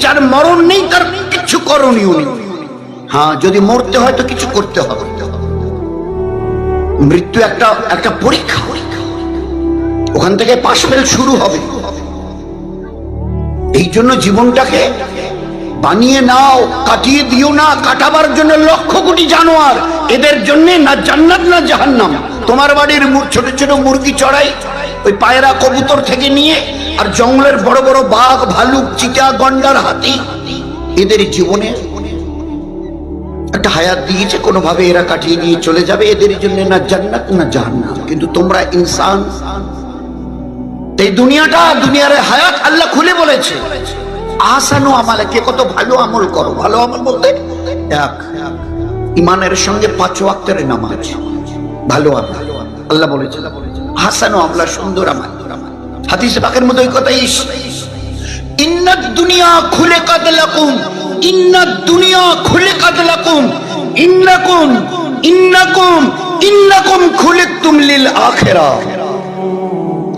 যার মরণ নেই, তার কিছু করণীয় নেই। হ্যাঁ যদি মরতে হয় তো কিছু করতে হবে। মৃত্যু একটা একটা পরীক্ষা। ওখান থেকে পাশ ফেল শুরু হবে। এই জন্য জীবনটাকে বানিয়ে নাও, কাটিয়ে দিও না, কাটাবার জন্য লক্ষ কোটি জানোয়ার। এদের জন্য না জান্নাত, না জাহান্নাম। তোমার বাড়ির ছোট ছোট মুরগি চড়াই ওই পায়রা কবুতর থেকে নিয়ে আর জঙ্গলের বড় বড় বাঘ, ভালুক চিতা গন্ডার, হাতি, এদের জীবনে একটা হায়াত দিয়েছে, কোনোভাবে এরা কাটিয়ে চলে যাবে। এদের জন্য না জান্নাত, না কিন্তু তোমরা ইনসান, এই দুনিয়াটা, দুনিয়ার হায়াত আল্লাহ খুলে বলেছে। আসানো আমালে কে কত ভালো আমল করো। ভালো আমল বলতে এক ইমানের সঙ্গে পাঁচ ওয়াক্তের নামাজ। ভালো আমল। আল্লাহ বলেছে হাসানো আমলা সুন্দর আমল হাদিস পাকের মধ্যে ওই কথাই ইন্নাদ দুনিয়া খুলে কাদলাকুম ইন্নাদ দুনিয়া খুলে কাদলাকুম ইন্নাকুম ইন্নাকুম ইন্নাকুম খুলিকতুম লিল আখিরাহ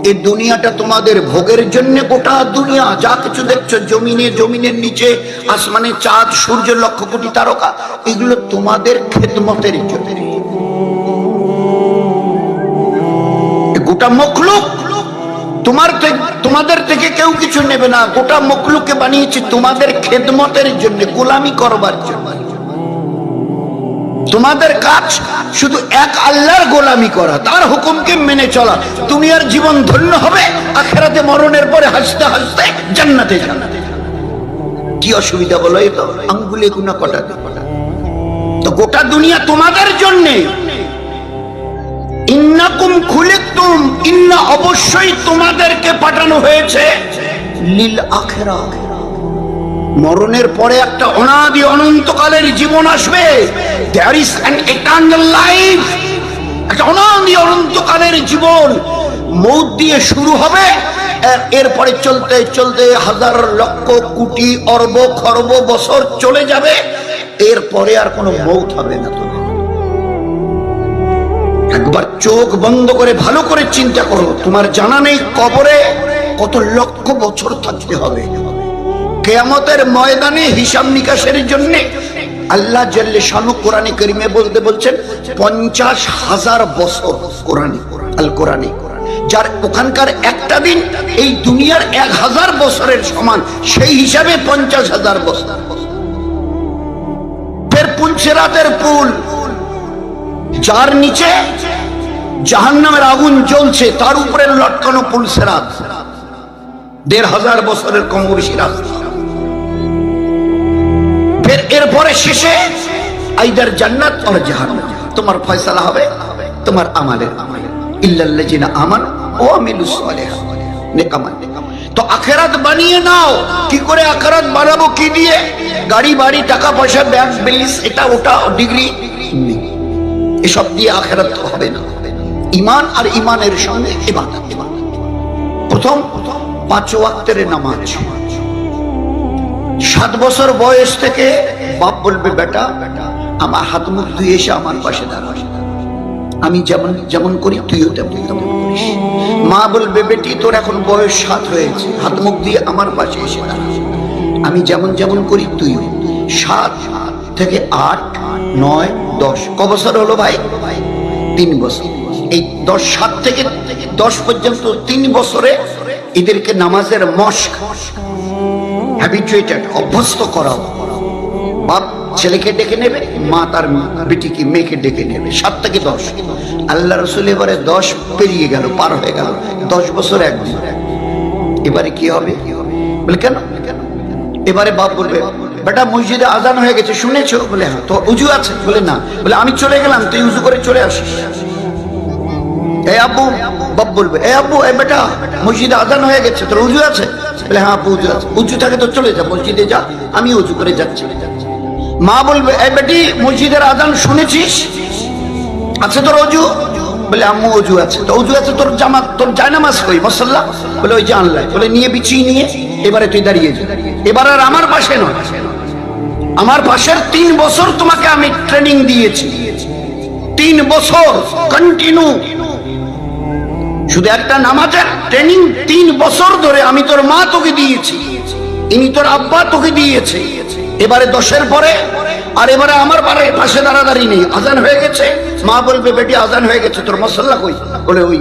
এই দুনিয়াটা তোমাদের ভোগের জন্য গোটা দুনিয়া, যা কিছু দেখছ জমিনে, জমিনের নিচে, আসমানে চাঁদ, সূর্য, লক্ষ কোটি তারকা, এগুলো তোমাদের খেদমতের জন্য। গোটা মখলুক তোমার তোমাদের থেকে কেউ কিছু নেবে না। গোটা মখলুককে বানিয়েছে তোমাদের খেদমতের জন্য, গোলামি করবার জন্য। তোমাদের কাজ শুধু এক আল্লাহর গোলামি করা, তার হুকুমকে মেনে চলা। দুনিয়ার জীবন ধন্য হবে, আখেরাতে মরণের পরে হাসতে হাসতে জান্নাতে জান্নাতে কি অসুবিধা বলো এই তো? আঙ্গুলে গুনা কটা তো গোটা দুনিয়া তোমাদের জন্যে। ইন্নাকুম খুলিকতুম ইন্না অবশ্যই তোমাদেরকে পাঠানো হয়েছে। লীল আখেরা। মরণের পরে একটা অনাদি অনন্তকালের জীবন আসবে। There is an eternal life একটা অনাদি অনন্তকালের জীবন। মৌত দিয়ে শুরু হবে। এরপরে চলতে চলতে হাজার লক্ষ কোটি অর্ব খর্ব বছর চলে যাবে। এরপরে আর কোনো মৌত হবে না তুমি একবার চোখ বন্ধ করে ভালো করে চিন্তা করো। তোমার জানা নেই কবরে কত লক্ষ বছর থাকতে হবে। কেয়ামতের ময়দানে হিসাব নিকাশের জন্য আল্লাহ জাল্লে শানু কোরআনে করিমে বলতে বলছেন, পঞ্চাশ হাজার বছর কোরআনে, আল কোরআনে। যার ওখানকার একটা দিন এই দুনিয়ার এক হাজার বছরের সমান, সেই হিসাবে পঞ্চাশ হাজার বছর। ফের পুঞ্চেরাতের পুল যার নিচে জাহান্নামের আগুন জ্বলছে, তার উপরে লটকানো পুলসেরাত দেড় হাজার বছরের কম বেশি ফের এরপরে শেষে আইদার জান্নাত জাহান্নাম। তোমার ফয়সালা হবে, তোমার ইল্লাল্লাযিনা আমান ও নেকামান তো আখেরাত বানিয়ে নাও। কি করে আখেরাত বানাবো, কি দিয়ে? গাড়ি, বাড়ি, টাকা পয়সা, ব্যাংক ব্যালেন্স এটা, ওটা, ডিগ্রি এসব দিয়ে আখেরাত হবে না। ইমান আর ইমানের সঙ্গে ইবাদত। প্রথম পাঁচ ওয়াক্তের নামাজ। সাত বছর বয়স থেকে বাপ বলবে, বেটা, আমার হাত মুখ ধুয়ে এসে আমার পাশে দাঁড়া আমি যেমন যেমন করি, তুইও তেমন তেমন করিস। মা বলবে, বেটি, তোর এখন বয়স সাত হয়েছে। হাত মুখ দিয়ে আমার পাশে এসে দাঁড়া। আমি যেমন যেমন করি, তুইও। সাত থেকে আট, নয় দশ, ক বছর হলো ভাই? তিন বছর। এই দশ, সাত থেকে দশ পর্যন্ত তিন বছরে এদেরকে নামাজের মস্ক হ্যাবিচুয়েটেড অভ্যস্ত করাও। বাপ ছেলেকে ডেকে নেবে, মা তার বেটিকে, মেয়েকে ডেকে নেবে। সাত থেকে দশ। আল্লাহ রসুল এবারে দশ পেরিয়ে গেল, পার হয়ে গেল। দশ বছর একদিন এবারে কি হবে? বলে, কেন? এবারে বাপ বলবে বেটা মসজিদে আজান হয়ে গেছে, শুনেছো? বলে হ্যাঁ তো উজু আছে? বলে, না। বলে, আমি চলে গেলাম, তুই উজু করে চলে আসিস। এ আব্বু, বাপ বলবে, এ আব্বু, এ বেটা, মসজিদে আজান হয়ে গেছে, তোর উজু আছে? বলে হ্যাঁ আব্বু, উজু আছে। উজু থাকে তো চলে যা, মসজিদে যা, আমি উজু করে যাচ্ছি। মা বলবে, এ বেটি, মসজিদের আজান শুনেছিস? আছে তোর অজু বলে, আম্মু অজু আছে। তো অজু আছে তোর জামা তোর জায়নামাজ কই মশাল্লা বলে, ওই জানলাই বলে, নিয়ে বিছিয়ে নিয়ে, এবারে তুই দাঁড়িয়ে যা। এবার আর আমার পাশে নয়। আমার পাশের তিন বছর তোমাকে আমি ট্রেনিং দিয়েছি। তিন বছর কন্টিনিউ শুধু একটা নামাজের ট্রেনিং তিন বছর ধরে আমি তোর মা তোকে দিয়েছি। ইনি তোর আব্বা তোকে দিয়েছে। এবারে দশের পরে, আর এবারে আমার বারে পাশে দাঁড়াদাঁড়ি নেই। আজান হয়ে গেছে। মা বলবে, বেটি, আজান হয়ে গেছে। তোর মশল্লা কই? বলে, ওই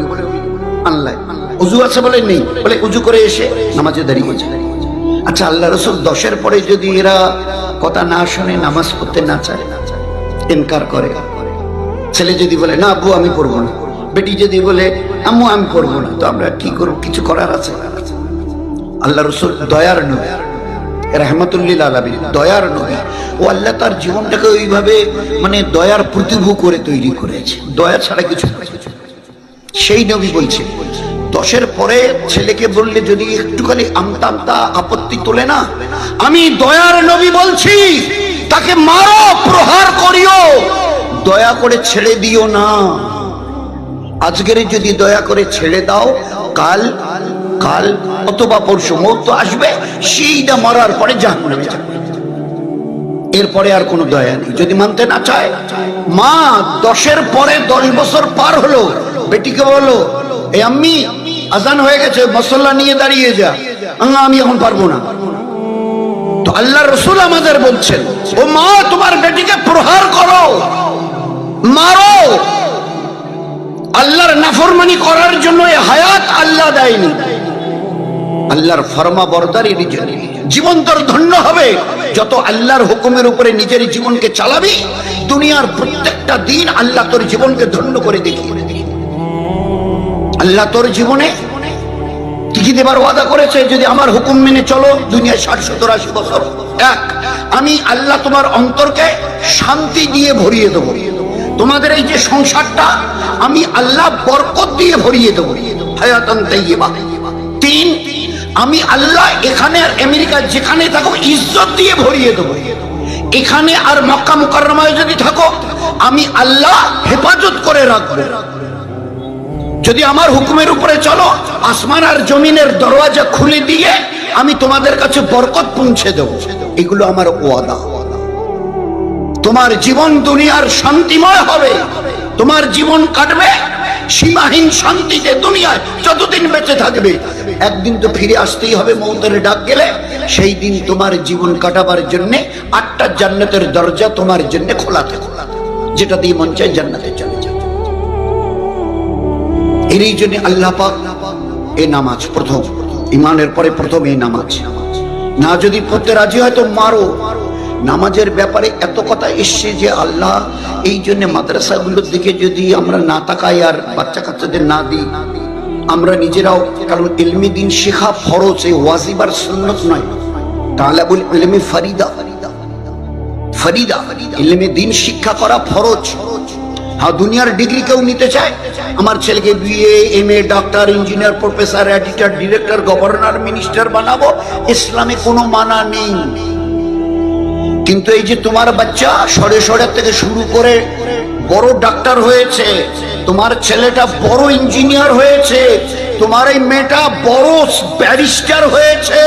আল্লাহ। উজু আছে বলে নেই। বলে, উজু করে এসে নামাজে দাঁড়িয়েছে আচ্ছা আল্লাহ রসুল দশের পরে যদি এরা কথা না শুনে নামাজ পড়তে না চায়, ইনকার করে। ছেলে যদি বলে, না আব্বু আমি পড়ব না। বেটি যদি বলে, আম্মু, আমি পড়ব না। তো আমরা কি করব? কিছু করার আছে? আল্লাহ রসুল দয়ার নবী, রহমতুল্লিল আলমী দয়ার নবী। ও আল্লাহ তার জীবনটাকে ওইভাবে মানে দয়ার প্রতিভু করে তৈরি করেছে। দয়া ছাড়া কিছু। সেই নবী বলছে বলছে দশের পরে ছেলেকে বললে, যদি একটুখানি আমতা আমতা আপত্তি তোলে না? আমি দয়ার নবী বলছি, তাকে মারো, প্রহার করিও। দয়া করে ছেড়ে দিও না। আজকের যদি দয়া করে ছেড়ে দাও, কাল কাল অথবা পরশু মৌত আসবে, সেইটা মরার পরে যাবে। এরপরে আর কোনো দয়া নেই। যদি মানতে না চায়, মা দশের পরে দশ বছর পার হলো। বেটিকে বলো এ আম্মি আজান হয়ে গেছে, মসল্লা নিয়ে দাঁড়িয়ে যা। আমি এখন পারব না। তো আল্লাহ রসুল আমাদের বলছেন, ও মা, তোমার বেটিকে প্রহার করো, মারো। আল্লাহর নাফরমানি করার জন্য এ হায়াত আল্লাহ দেয়নি। আল্লাহর ফরমা বরদারির জন্য জীবন তোর ধন্য হবে। যত আল্লাহর হুকুমের উপরে নিজের জীবনকে চালাবি, দুনিয়ার প্রত্যেকটা দিন আল্লাহ তোর জীবনকে ধন্য করে দেখিয়ে। আল্লাহ তোর জীবনে টিকি দেবার ওয়াদা করেছে, যদি আমার হুকুম মেনে চলো, দুনিয়ায় ষাট সত্তর আশি বছর। এক, আমি আল্লাহ তোমার অন্তরকে শান্তি দিয়ে ভরিয়ে দেবো। তোমাদের এই যে সংসারটা, আমি আল্লাহ বরকত দিয়ে ভরিয়ে দেবো। হায়াতান তাইয়্যিবা। তিন, আমি আল্লাহ এখানে আর আমেরিকা যেখানে থাকো, ইজ্জত দিয়ে ভরিয়ে দেবো। এখানে আর মক্কা মুকাররমায় যদি থাকো, আমি আল্লাহ হেফাজত করে রাখব। যদি আমার হুকুমের উপরে চলো, আসমান আর জমিনের দরওয়াজা খুলে দিয়ে আমি তোমাদের কাছে বরকত পৌঁছে দেব। এগুলো আমার ওয়াদা। তোমার জীবন দুনিয়ার শান্তিময় হবে। তোমার জীবন কাটবে। সীমাহীন শান্তিতে দুনিয়ায় যতদিন বেঁচে থাকবে। একদিন তো ফিরে আসতেই হবে মৌতের ডাক গেলে। সেই দিন তোমার জীবন কাটাবার জন্য আটটা জান্নাতের দরজা তোমার জন্য খোলাতে খোলাতে যেটা দিয়ে মন চায় জান্নাতে চলে যাবে। এরই জন্য আল্লাহ পাক এই নামাজ প্রথম ইমানের পরে প্রথম এই নামাজ। না যদি পড়তে রাজি হয় তো মারো। নামাজের ব্যাপারে এত কথা এসছে যে আল্লাহ, এই জন্য মাদ্রাসাগুলোর দিকে যদি আমরা না তাকাই আর বাচ্চা কাচ্চাদের না দিই, আমরা নিজেরাও কারণ ইলমি দিন শেখা ফরজ, এই ওয়াজিবার সুন্নত নয়। তাহলে বলি ইলমি ফারিদা। ফরিদা, ইলমে দিন শিক্ষা করা ফরজ ফরজ। হ্যাঁ দুনিয়ার ডিগ্রি কেউ নিতে চায়? আমার ছেলেকে BA M A doctor engineer professor editor director governor minister বানাবো, ইসলামে কোনো মানা নেই। কিন্তু এই যে তোমার বাচ্চা সরে সরে থেকে শুরু করে বড় ডাক্তার হয়েছে, তোমার ছেলেটা বড় ইঞ্জিনিয়ার হয়েছে, তোমার এই মেয়েটা বড় ব্যারিস্টার হয়েছে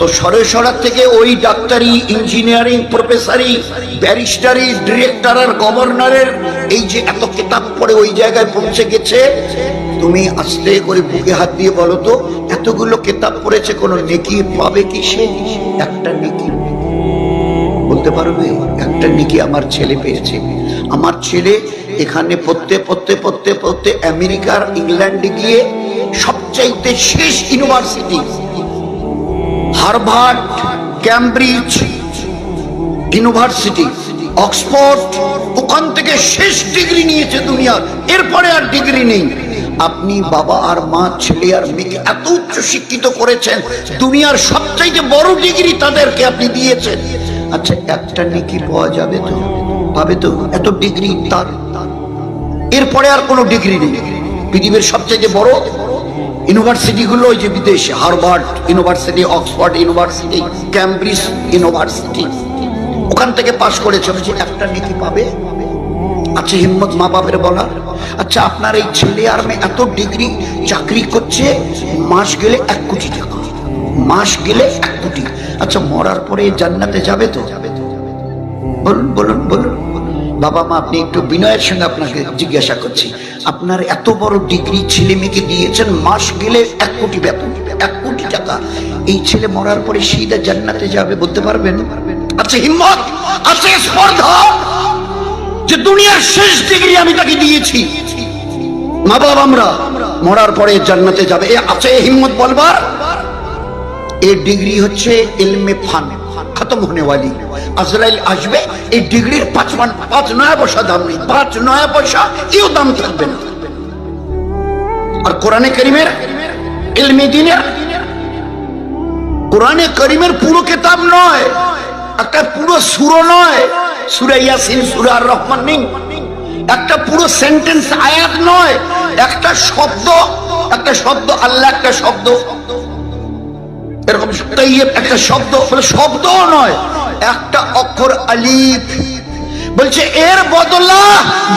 তো সরে সরার থেকে ওই ডাক্তারি, ইঞ্জিনিয়ারিং প্রফেসরি, ব্যারিস্টারি, ডিরেক্টর আর গভর্নরের এই যে এত কিতাব পড়ে ওই জায়গায় পৌঁছে গেছে, তুমি আস্তে করে বুকে হাত দিয়ে বলো তো, এতগুলো কিতাব পড়েছে, কোনো নেকি পাবে কি সে? একটা নেকি। বলতে পারবে? একটা নেকি আমার ছেলে পেয়েছে। আমার ছেলে এখানে পড়তে পড়তে পড়তে পড়তে আমেরিকার ইংল্যান্ডে গিয়ে সবচাইতে শেষ university Harvard, Cambridge university, Oxford, ওখান থেকে শেষ ডিগ্রি নিয়েছে দুনিয়ার। এরপরে আর ডিগ্রি নেই। আপনি বাবা আর মা, ছেলে আর মেয়েকে এত উচ্চ শিক্ষিত করেছেন, দুনিয়ার সবচাইতে বড় ডিগ্রি তাদেরকে আপনি দিয়েছেন। আচ্ছা একটা নেকি পাওয়া যাবে তো? পাবে তো? এত ডিগ্রি তার। এরপরে আর কোনো ডিগ্রি নেই। পৃথিবীর সবচেয়ে বড় ইউনিভার্সিটি গুলো ওই যে বিদেশে, Harvard university, Oxford university, Cambridge university, ওখান থেকে পাশ করেছে যে একটা নেকি পাবে? আচ্ছা হিম্মত মা বাপের বলার আচ্ছা আপনার এই ছেলে আর মেয়ে এত ডিগ্রি চাকরি করছে, মাস গেলে এক কোটি টাকা। মাস গেলে এক কোটি। আচ্ছা মরার পরে জান্নাতে যাবে তো যাবে তো? বলুন বলুন বলুন। বাবা মা, আপনি একটু বিনয়ের সঙ্গে আপনাকে জিজ্ঞাসা করছি। আপনার এত বড় ডিগ্রি ছেলে মেয়েকে দিয়েছেন, মাস গেলে এক কোটি বেতন, এক কোটি টাকা। এই ছেলে মরার পরে সিধা জান্নাতে যাবে, বলতে পারবেন? আছে হিম্মত, আছে স্পর্ধা যে দুনিয়ার শেষ ডিগ্রি আমি তাকে দিয়েছি। মা বাবা আমরা মরার পরে জান্নাতে যাবে। এ আছে হিম্মত বলবার? এই ডিগ্রি হচ্ছে ইলমে ফান, খতম হনে ওয়ালি আজরাইল আসবে, এই ডিগ্রির পাঁচ মান, পাঁচ নয়া পয়সা দাম নেই। পাঁচ নয়া পয়সা কেউ দাম থাকবে না। আর কোরআনে করিমের ইলমে দিনের, কোরআনে করিমের পুরো কিতাব নয়, একটা পুরো সুরো নয়, সুরা ইয়াসিন, সুরা আর রহমান নেই। একটা পুরো সেন্টেন্স আয়াত নয়, একটা শব্দ একটা শব্দ আল্লাহ, একটা শব্দ। এরকম একটা শব্দ শব্দও নয় একটা অক্ষর আলিফ। বলছে, এর বদলা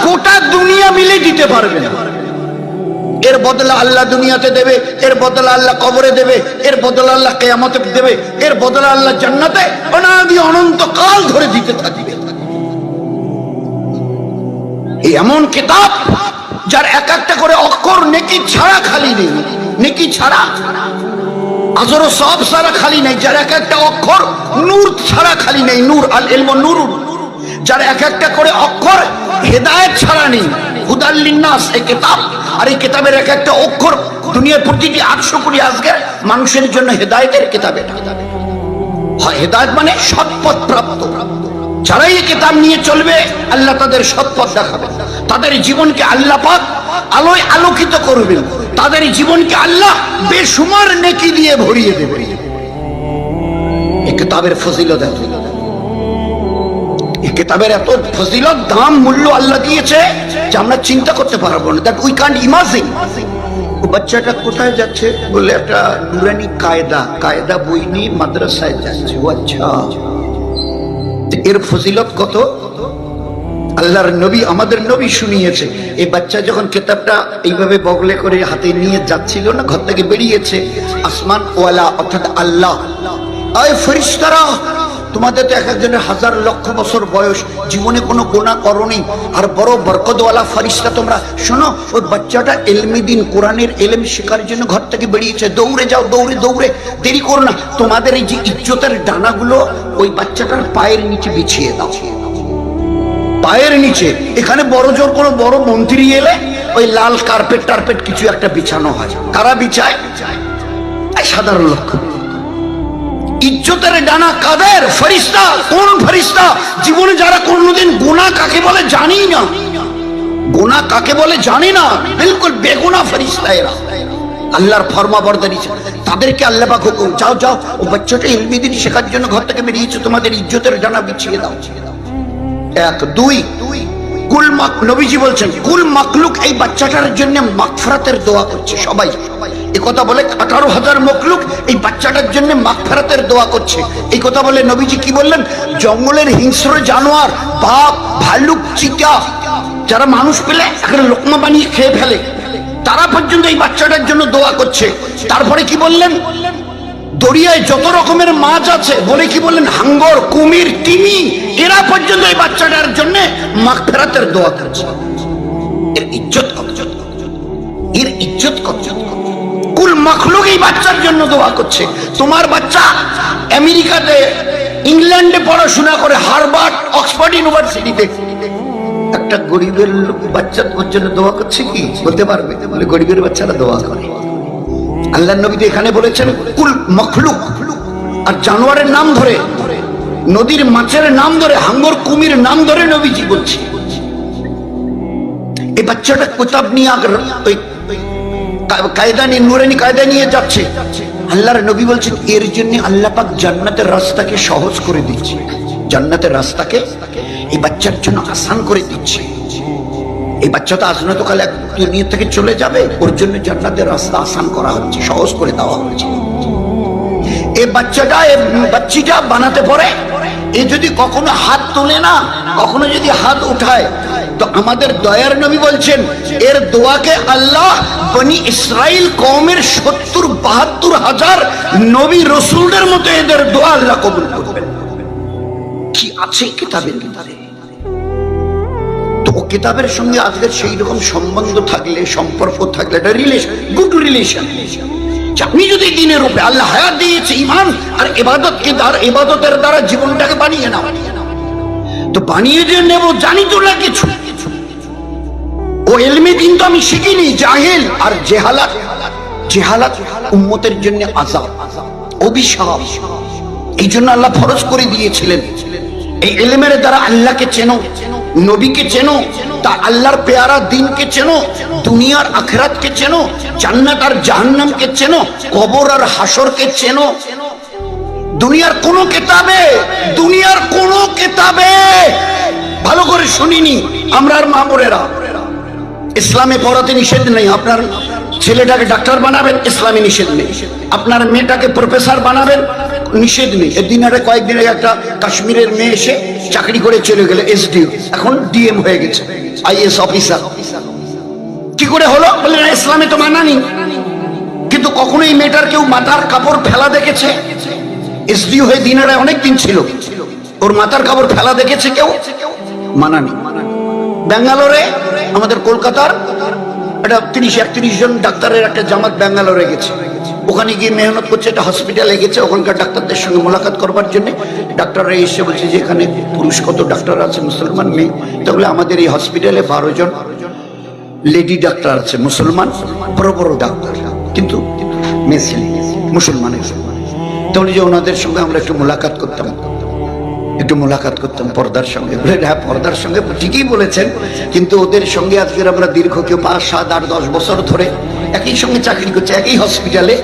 গোটা দুনিয়া মিলে দিতে পারবে না। এর বদলা আল্লাহ দুনিয়াতে দেবে, এর বদলা আল্লাহ কবরে দেবে, এর বদলা আল্লাহ কেয়ামতে দেবে, এর বদলা আল্লাহ জান্নাতে অনাদি অনন্ত কাল ধরে দিতে থাকবে। এমন কিতাব যার এক একটা করে অক্ষর নেকি ছাড়া খালি নেই, নেকি ছাড়া। আজরো সব সারা খালি নেই, যার এক একটা অক্ষর নূর ছাড়া খালি নেই, নূর আল এলম নূর যার এক একটা করে অক্ষর হেদায়েত ছাড়া নেই। হুদাল্লিন্নাস এই কিতাব। আর এই কিতাবের এক একটা অক্ষর দুনিয়ার প্রতিটি আটশো কোটি মানুষের জন্য হেদায়েতের কিতাব হেদায়েত মানে সৎপথ প্রাপ্ত। যারাই এই কিতাব নিয়ে চলবে, আল্লাহ তাদের সৎপথ দেখাবেন তাদের জীবনকে আল্লাহ পাক আলোয় আলোকিত করবেন। তাদের জীবনকে আল্লাহ বেসুমার নেকি দিয়ে ভরিয়ে দেবে। কিতাবের ফজিলত এত। কিতাবের এত ফজিলত দাম, মূল্য আল্লাহ দিয়েছে যে আমরা চিন্তা করতে পারব না। দ্যাট উই কান্ট ইমাজিন বাচ্চাটা কোথায় যাচ্ছে বলে একটা নুরানি কায়দা কায়দা বই নিয়ে মাদ্রাসায় যাচ্ছে। ও আচ্ছা। এর ফজিলত কত? আল্লাহর নবী আমাদের নবী শুনিয়েছে। এই বাচ্চা যখন কেতাবটা এইভাবে বগলে করে হাতে নিয়ে যাচ্ছিল না, ঘর থেকে বেরিয়েছে, আসমান ওয়ালা অর্থাৎ আল্লাহ। ফরিস্তারা তোমাদের তো এক একজনের হাজার লক্ষ বছর বয়স, জীবনে কোনো গোনা করনি। আর বড় বরকতওয়ালা ফারিস্তা তোমরা, শোনো, ওই বাচ্চাটা এলমি দিন, কোরআনের এলেম শেখার জন্য ঘর থেকে বেরিয়েছে। দৌড়ে যাও, দৌড়ে দৌড়ে, দেরি করো না। তোমাদের এই যে ইজ্জতের ডানাগুলো, ওই বাচ্চাটার পায়ের নিচে বিছিয়ে দাও। পায়ের নিচে। এখানে বড় জোর কোনো বড় মন্ত্রী এলে ওই লাল কার্পেট টার্পেট কিছু একটা বিছানো হয়। কারা বিছায়? সাধারণ লক্ষ্য। ইজ্জতের ডানা কাদের? ফরিস্তা কোন ফরিস্তা জীবনে যারা কোনোদিন গুণা কাকে বলে জানি না। গুণা কাকে বলে জানি না। বিলকুল বেগুনা ফরিস্তা এরা। আল্লাহর ফরমা বরদারি তাদেরকে আল্লাহ পাক হুকুম, যাও যাও, ও বাচ্চাটা ইলমিদিন শেখার জন্য ঘর থেকে বেরিয়েছে। তোমাদের ইজ্জতের ডানা বিছিয়ে দাও। এক, দুই। কুল নবীজি বলছেন, কুল এই বাচ্চাটার জন্য মাগফিরাতের দোয়া করছে সবাই। এই কথা বলে আঠারো হাজার মকলুক এই বাচ্চাটার জন্য দোয়া করছে। এই কথা বলে নবীজি কি বললেন? জঙ্গলের হিংস্র জানোয়ার, বাপ ভালুক চিতা যারা মানুষ পেলে এখানে লোকমা বানিয়ে খেয়ে ফেলে, তারা পর্যন্ত এই বাচ্চাটার জন্য দোয়া করছে। তারপরে কি বললেন? দরিয়ায় যত রকমের মাছ আছে, বলে কি বললেন, হাঙ্গর, কুমির, তিমি, এরা পর্যন্ত এই বাচ্চাটার জন্য মাখ ফেরাতের দোয়া করছে। এর ইজ্জত এর ইজ্জত কুল মখলুক এই বাচ্চার জন্য দোয়া করছে। তোমার বাচ্চা আমেরিকাতে, ইংল্যান্ডে পড়াশোনা করে হারবার্ড অক্সফোর্ড ইউনিভার্সিটিতে। একটা গরিবের বাচ্চা তোর জন্য দোয়া করছে কি? বলতে পারবে? গরিবের বাচ্চারা দোয়া করে। আল্লাহ নবী তো এখানে বলেছেন, কুল মখলুক। আর জানোয়ারের নাম ধরে, নদীর মাছের নাম ধরে, হাঙ্গর কুমির নাম ধরে নবীজি বলছে। এই বাচ্চাটা কোতাব নিয়ে ওই কায়দা নিয়ে, নুরানি কায়দা নিয়ে যাচ্ছে। আল্লাহর নবী বলছেন, এর জন্য আল্লাহ পাক জান্নাতের রাস্তাকে সহজ করে দিচ্ছে। জান্নাতের রাস্তাকে এই বাচ্চার জন্য আসান করে দিচ্ছে। এই বাচ্চা তো আজ না তো কাল এক দুনিয়া থেকে চলে যাবে। ওর জন্য জান্নাতের রাস্তা আসান করা হচ্ছে, সহজ করে দেওয়া হচ্ছে। এই বাচ্চাটা, এই বাচ্চিটা বানাতে পারে? এ যদি কখনো হাত তোলে না, কখনো যদি হাত উঠায়, তো আমাদের দয়ার নবী বলছেন, এর দোয়াকে আল্লাহ বনি ইসরাইল কওমের সত্তর বাহাত্তর হাজার নবী রসুলদের মতো এদের দোয়া আল্লাহ কবুল করবেন। কি আছে কিতাবের কিতাবে? কিতাবের সঙ্গে আজকের সেই রকম সম্বন্ধ থাকলে, সম্পর্ক থাকলে এটা রিলেশন গুড রিলেশন আপনি যদি দিনের উপরে আল্লাহ হায়াত দিয়েছে ইমান আর এবাদতকে দ্বারা এবাদতের দ্বারা জীবনটাকে বানিয়ে নাও? তো বানিয়ে যে নেব, জানি তো না কিছু। ও এলমে দিন তো আমি শিখিনি, জাহেল আর জেহালাত। জেহালাত উম্মতের জন্য আজাব অভিশাপ। এই জন্য আল্লাহ ফরজ করে দিয়েছিলেন। এই এলেমের দ্বারা আল্লাহকে চেনো। নবীকে চেনো তা আল্লাহর পেয়ারা দিনকে চেনো, দুনিয়ার আখরাতকে চেনো, জান্নাত আর জাহান্নামকে চেনো, কবর আর হাসরকে চেনো। দুনিয়ার কোন কেতাবে, দুনিয়ার কোন কেতাবে। ভালো করে শুনিনি, আমরা আর মামুরেরা ইসলামে পড়াতে নিষেধ নেই, আপনার ছেলেটাকে ডাক্তার বানাবেন, ইসলামে নিষেধ নেই। আপনার মেয়েটাকে প্রফেসর বানাবেন, নিষেধ নেই। এদিন একটা কয়েকদিন আগে একটা কাশ্মীরের মেয়ে এসে চাকরি করে চলে গেল এসডিও এখন ডিএম হয়ে গেছে আইএস অফিসার কি করে হলো? বলে, না, ইসলামে তো মানা নেই। কিন্তু কখনো এই মেয়েটার কেউ মাথার কাপড় ফেলা দেখেছে? এসডিও হয়ে দিনের অনেক দিন ছিল। ওর মাথার কাপড় ফেলা দেখেছে কেউ? মানা নেই। ব্যাঙ্গালোরে, আমাদের কলকাতার একটা তিরিশ, একত্রিশ জন ডাক্তারের একটা জামাত ব্যাঙ্গালোরে গেছে। ওখানে গিয়ে মেহনত করছে, একটা হসপিটালে গেছে। ওখানকার ডাক্তারদের সঙ্গে মোলাকাত করবার জন্য ডাক্তাররা এসে বলছে যে এখানে পুরুষ কত ডাক্তার আছে, মুসলমান মেয়ে তাহলে আমাদের এই হসপিটালে বারো জন লেডি ডাক্তার আছে, মুসলমান, বড় বড় ডাক্তার। কিন্তু ছেলে, মুসলমানের তাহলে যে ওনাদের সঙ্গে আমরা একটু মোলাকাত করতাম। একটু মোলাকাত করতাম পর্দার সঙ্গে। বলে হ্যাঁ পর্দার সঙ্গে ঠিকই বলেছেন, কিন্তু ওদের সঙ্গে আজকের আমরা দীর্ঘ কেউ পাঁচ, সাত, আট, দশ বছর ধরে একই সঙ্গে চাকরি করছে, একই হসপিটালে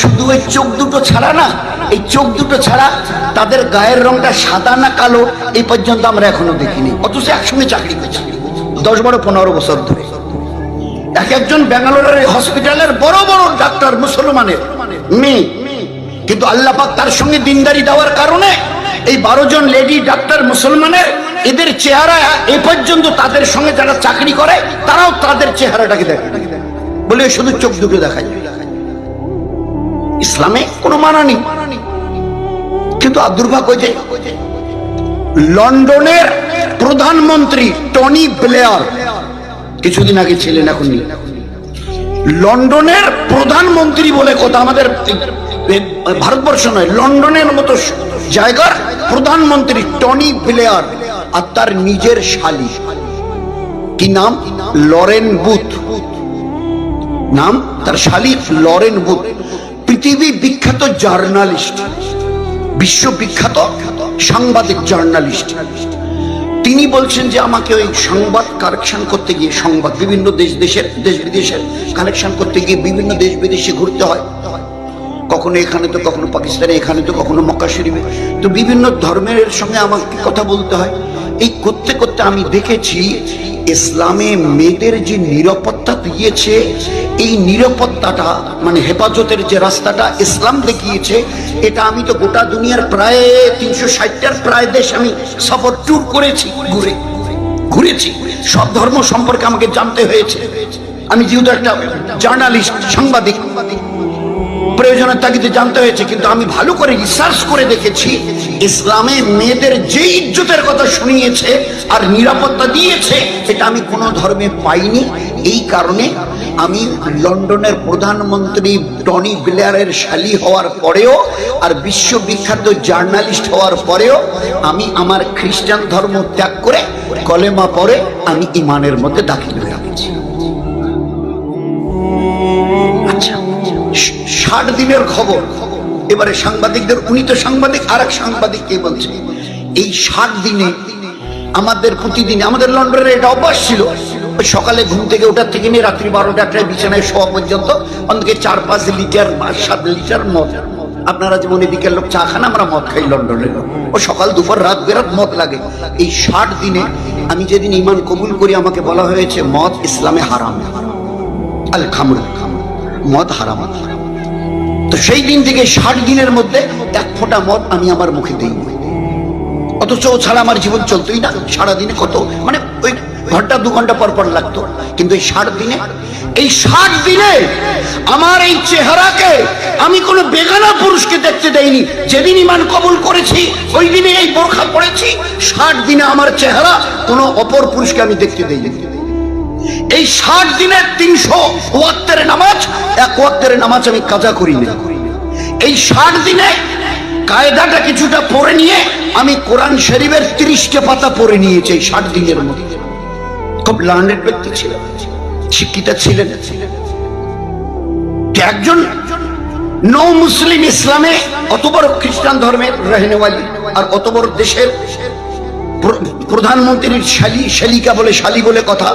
শুধু ওই চোখ দুটো ছাড়া না, এই চোখ দুটো ছাড়া তাদের গায়ের রংটা সাদা না কালো, এই পর্যন্ত আমরা এখনও দেখিনি। অথচ একসঙ্গে চাকরি করছি। দশ বারো, পনেরো বছর ধরে। এক একজন ব্যাঙ্গালোরের হসপিটালের বড় বড় ডাক্তার মুসলমানের মেয়ে। কিন্তু আল্লাহ পাক তার সঙ্গে দিনদারি দেওয়ার কারণে এই বারো জন লেডি ডাক্তার মুসলমানের এদের চেহারা এ পর্যন্ত তাদের সঙ্গে যারা চাকরি করে, তারাও তাদের চেহারাটাকে দেখে। বলে শুধু চোখ দুটো দেখায়। ইসলামে কোনো মানা নেই। কিন্তু দুর্ভাগ্য যে লন্ডনের প্রধানমন্ত্রী টনি ব্লেয়ার কিছুদিন আগে ছিলেন, এখন লন্ডনের প্রধানমন্ত্রী বলে কথা আমাদের ভারতবর্ষ নয়, লন্ডনের মতো জায়গার প্রধানমন্ত্রী টনি ব্লেয়ার আর তার নিজের শালী। কি নাম? Lauren Booth. নাম? তার শালী লরেন বুথ। পৃথিবী বিখ্যাত জার্নালিস্ট, বিশ্ববিখ্যাত সাংবাদিক জার্নালিস্ট। তিনি বলছেন যে আমাকে ওই সংবাদ কালেকশন করতে গিয়ে, সংবাদ বিভিন্ন দেশ, দেশের, দেশ বিদেশের কালেকশন করতে গিয়ে বিভিন্ন দেশ বিদেশে ঘুরতে হয়। কখনো এখানে তো, কখনো পাকিস্তানে, এখানে তো, কখনো মক্কা শরীফে। তো বিভিন্ন ধর্মের সঙ্গে আমাকে কথা বলতে হয়? এই করতে করতে আমি দেখেছি, ইসলামে মেয়েদের যে নিরাপত্তা দিয়েছে, এই নিরাপত্তাটা মানে হেফাজতের যে রাস্তাটা ইসলাম দেখিয়েছে, এটা আমি তো গোটা দুনিয়ার প্রায় তিনশো ষাটটার প্রায় দেশ আমি সফর, ট্যুর করেছি, ঘুরে, ঘুরেছি। সব ধর্ম সম্পর্কে আমাকে জানতে হয়েছে। আমি যেহেতু একটা জার্নালিস্ট, সাংবাদিক প্রয়োজনের তাগিদে জানতে হয়েছে, কিন্তু আমি ভালো করে রিসার্চ করে দেখেছি, ইসলামে মেয়েদের যে ইজ্জতের কথা শুনিয়েছে আর নিরাপত্তা দিয়েছে, এটা আমি কোনো ধর্মে পাইনি। এই কারণে আমি লন্ডনের প্রধানমন্ত্রী টনি ব্লেয়ারের শালি হওয়ার পরেও আর বিশ্ববিখ্যাত জার্নালিস্ট হওয়ার পরেও আমি আমার খ্রিস্টান ধর্ম ত্যাগ করে কলেমা পরে আমি ইমানের মধ্যে দাখিল হয়ে ষাট দিনের খবর। এবারে সাংবাদিকদের, উনি তো সাংবাদিক আর এক সাংবাদিক কে বলছে? এই ষাট দিনে আমাদের প্রতিদিন, আমাদের লন্ডনে এটা অভ্যাস ছিল। সকালে ঘুম থেকে ওঠার থেকে নিয়ে রাত্রি বারোটা, একটায় বিছানায় শোয়া পর্যন্ত অন্তকে চার পাঁচ লিটার বা সাত লিটার মদ। আপনারা যেমন এদিকের লোক চা খান, আমরা মদ খাই লন্ডনের। লোক ও সকাল, দুপুর, রাত বেরাত মদ লাগে। এই ষাট দিনে আমি যেদিন ইমান কবুল করি, আমাকে বলা হয়েছে, মদ ইসলামে হারাম। আল খামর, মদ হারাম হারাম। তো সেই দিন থেকে ষাট দিনের মধ্যে এক ফোঁটা মদ আমি আমার মুখে দিই। অথচ ও ছাড়া আমার জীবন চলতোই না। সারাদিনে কত মানে ওই ঘণ্টা, দু ঘণ্টা পর পর লাগতো। কিন্তু এই ষাট দিনে, এই ষাট দিনে আমার এই চেহারাকে আমি কোনো বেগানা পুরুষকে দেখতে দেইনি। যেদিন ইমান কবুল করেছি, ওই দিনে এই বোরখা পড়েছি ষাট দিনে আমার চেহারা কোনো অপর পুরুষকে আমি দেখতে দেইনি। এই ষাট দিনের তিনশো ওয়াক্তের নামাজ, এক ওয়াক্তের নামাজ আমি কাজা করি না এই ষাট দিনে কায়দাটা কিছুটা পড়ে নিয়ে আমি কোরআন শরীফের তিরিশটা পাতা পড়ে নিয়েছি এই ষাট দিনের মধ্যে। খুব লার্নেড ব্যক্তি ছিলেন, শিক্ষিতা ছিলেন। একজন নৌ মুসলিম ইসলামে অত বড় খ্রিস্টান ধর্মের রেহনেওয়ালি, আর অত বড় দেশের প্রধানমন্ত্রীর শালি, শালিকা বলে, শালি বলে কথা।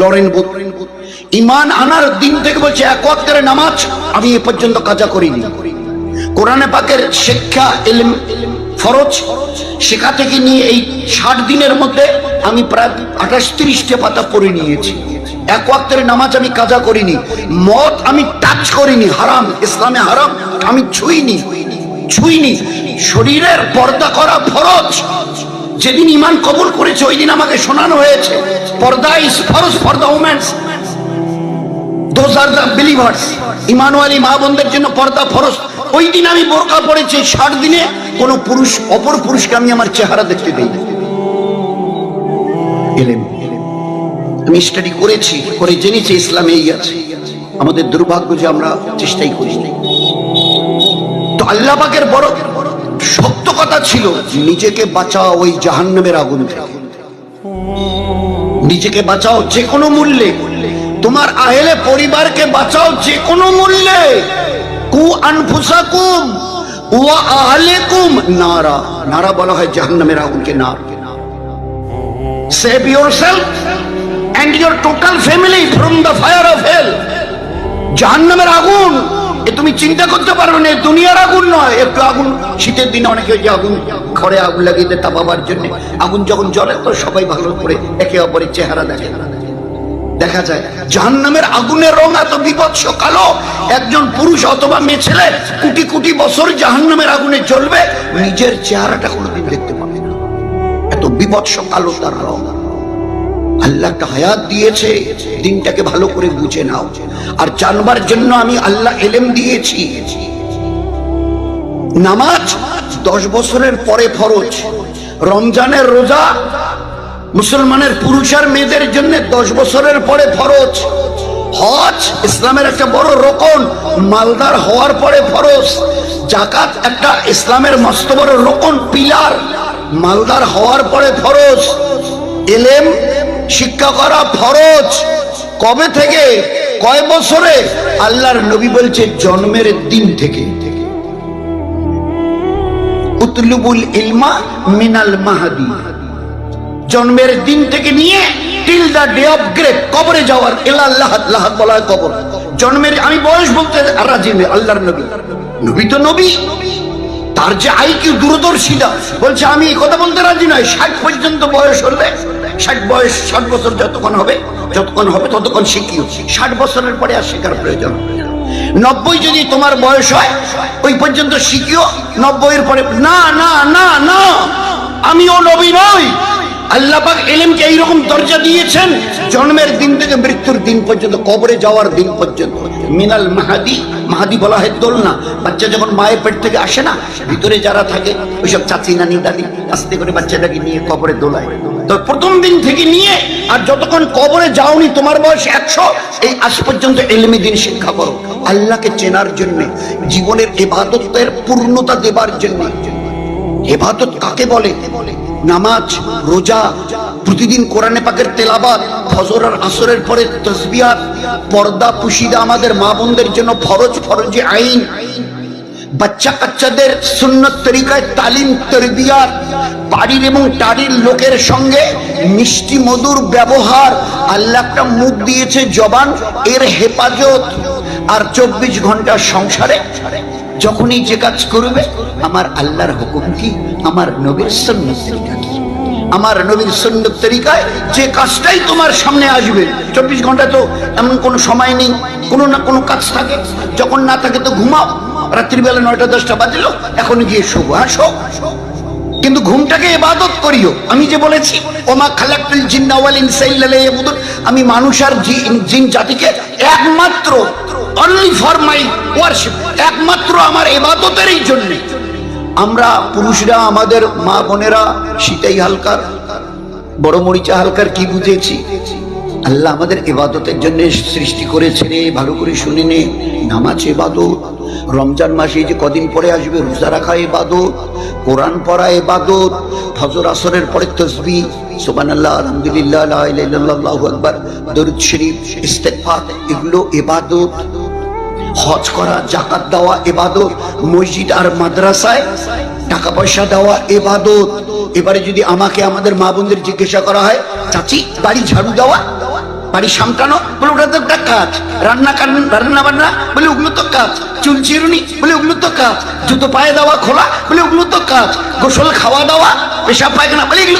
লরেন বুথ ইমান আনার দিন থেকে বলছে, এক ওয়াক্তের নামাজ আমি এ পর্যন্ত কাজা করিনি। কোরআনে পাকের শিক্ষা, এলম, ফরজ শেখা থেকে নিয়ে এই ষাট দিনের মধ্যে আমি প্রায় আঠাশ, তিরিশটা পাতা পড়ে নিয়েছি। এক ওয়াক্তের নামাজ আমি কাজা করিনি। মদ আমি টাচ করিনি, হারাম। ইসলামে হারাম, আমি ছুঁইনি ছুঁইনি। শরীরের পর্দা করা ফরজ। যেদিন ইমান কবুল করেছে, ওই দিন আমাকে শোনানো হয়েছে। পর্দা ইস ফর চেহারা দেখতে আমি স্টাডি করেছি, করে জেনেছি আছে। আমাদের দুর্ভাগ্য যে আমরা চেষ্টাই করি তো আল্লাহ পাকের বড় কথা ছিল, নিজেকে বাঁচাও ওই জাহান্নামের আগুন থেকে নিজেকে বাঁচাও যে কোনো মূল্যে। তোমার আহেলে পরিবারকে বাঁচাও যে কোনো মূল্যে। কু আনফুসাকুম, ওয়া আহলেকুম নারা। নারা বলা হয় জাহান্নামের আগুনকে save yourself and your total family from the fire of hell জাহান্নামের আগুন এ তুমি চিন্তা করতে পারবে না দুনিয়ার আগুন নয়। একটু আগুন, শীতের দিনে অনেকে যে আগুন, ঘরে আগুন লাগিয়ে দেয় তাপাবার জন্য। আগুন যখন জ্বলে, তো সবাই ভালো করে একে অপরের চেহারা দেখে। দেখা যায়, জাহান্নামের আগুনের রং এত বিভৎস কালো। একজন পুরুষ অথবা মেয়ে ছেলে কোটি কোটি বছর জাহান্নামের আগুনে জ্বলবে, নিজের চেহারাটা কোনোদিন দেখতে পাবে না। এত বিপৎস কালো তার রং। আল্লাহ হায়াত দিয়েছে, দিনটাকে ভালো করে বুঝে নাও। আর জানবার জন্য আমি আল্লাহ এলেম দিয়েছি। নামাজ দশ বছরের পরে ফরজ। রমজানের রোজা মুসলমানের পুরুষ আর মেয়েদের জন্য দশ বছরের পরে ফরজ। হজ ইসলামের একটা বড় রোকন, মালদার হওয়ার পরে ফরজ। জাকাত একটা ইসলামের মস্ত বড় রোকন, পিলার, মালদার হওয়ার পরে ফরজ। এলেম শিক্ষা করা ফরজ। কবে থেকে? কয় বছরে? আল্লাহর নবী বলছে জন্মের দিন থেকে। উতলুবুল ইলমা মিনাল মাহাদি। জন্মের দিন থেকে নিয়ে till the day of great কবরে যাওয়ার এলা আল্লাহ আল্লাহ বলা কবর। জন্মের, আমি বয়স বলতে রাজি নেই, আল্লাহর নবী। নবী তো নবী। তার যে আইকিউ দূরদর্শিতা, বলছে আমি কথা বলতে রাজি নয় ষাট পর্যন্ত বয়স হলে ষাট বয়স, ষাট বছর যতক্ষণ হবে যতক্ষণ হবে ততক্ষণ শিখিও ষাট বছরের পরে আর শেখার প্রয়োজন নব্বই যদি তোমার বয়স হয়, ওই পর্যন্ত শিখিও। নব্বইয়ের পরে, না না না না, আমিও নবী নই। আল্লাহ পাক এলেমকে এইরকম দরজা দিয়েছেন জন্মের দিন থেকে মৃত্যুর দিন পর্যন্ত, কবরে যাওয়ার দিন পর্যন্ত। মিনাল মাহাদি মাহাদি বলা হয় দোলনা। বাচ্চা যখন মায়ের পেট থেকে আসে না, ভিতরে যারা থাকে, ওইসব চাচি, নানি, দাদি, আস্তে করে বাচ্চাটাকে নিয়ে কবরে দোলায়। তো প্রথম দিন থেকে নিয়ে, আর যতক্ষণ কবরে যাওনি তোমার বয়স একশো, এই আজ পর্যন্ত এলেমি দিন শিক্ষা করো। আল্লাহকে চেনার জন্য, জীবনের এবাদতের পূর্ণতা দেবার জন্য। এবাদত কাকে বলে? বলে নামাজ, রোজা, প্রতিদিন কোরআনে পাকের তেলাবাদ ফজর আর আসরের পরে তসবিয়াত পর্দা পুশিদা আমাদের মা বোনদের জন্য ফরজ, ফরজে আইন। বাচ্চা কাচ্চাদের সুন্নত তরিকায় তালিম, তরবিয়াত, বাড়ির এবং টাড়ির লোকের সঙ্গে মিষ্টি মধুর ব্যবহার আল্লাহ একটা মুখ দিয়েছে জবান, এর হেফাজত। আর চব্বিশ ঘণ্টা সংসারে যখনই যে কাজ করবে, আমার আল্লাহর হুকুম কি? আমার নবীর সুন্নত তরিকা কি? আমার নবীর সুন্নত তরিকায় যে কাজটাই তোমার সামনে আসবে, চব্বিশ ঘণ্টা তো এমন কোনো সময় নেই, কোনো না কোনো কাজ থাকে। যখন না থাকে তো ঘুমাও। রাত্রিবেলা নয়টা, দশটা বাজিল, এখন গিয়ে শোবো হ্যাঁ শো কিন্তু ঘুমটাকে এবাদত করিও। আমি যে বলেছি, ওমা খালাকুল জিন্না ওয়াল ইনসা ইল্লা লিয়াবুদুন। আমি মানুষ আর জিন জাতিকে একমাত্র অনলি ফর মাই ওয়ার্শিপ একমাত্র আমার এবাদতেরই জন্য। আমরা পুরুষরা, আমাদের মা বোনেরা, শীতাই হালকার, বড় মরিচা হালকার কি বুঝেছি? আল্লাহ আমাদের এবাদতের জন্য সৃষ্টি করেছে রে, ভালো করে শুনে নে। নামাজ এবাদত, রমজান মাসে যে কদিন পরে আসবে রোজা রাখা এবাদত, কোরআন পড়া এবাদত, ফজর আসরের পরে তসবি। সোবান আল্লাহ আলহামদুলিল্লাহ আকবার, দরুদ শরীফ, ইস্তেগফার, এগুলো এবাদত। হজ করা, জাকাত দেওয়া, এবাদত, মসজিদ আর মাদ্রাসায় টাকা পয়সা দেওয়া, এবাদত। এবারে যদি আমাকে আমাদের মা বোনদের জিজ্ঞাসা করা হয়, চাচি, বাড়ি ঝাড়ু দেওয়া? বাড়ি সামটানো? বলে, ওটা তো একটা কাজ। রান্না রান্না বান্না? বলে, ওগুলো তো কাজ। চুল চিরুনি বলে, ওগুলো তো কাজ। জুতো পায়ে দেওয়া, খোলা? বলে, ওগুলো তো কাজ। গোসল, খাওয়া দাওয়া? পেশাব, পায়খানা? বলে, এগুলো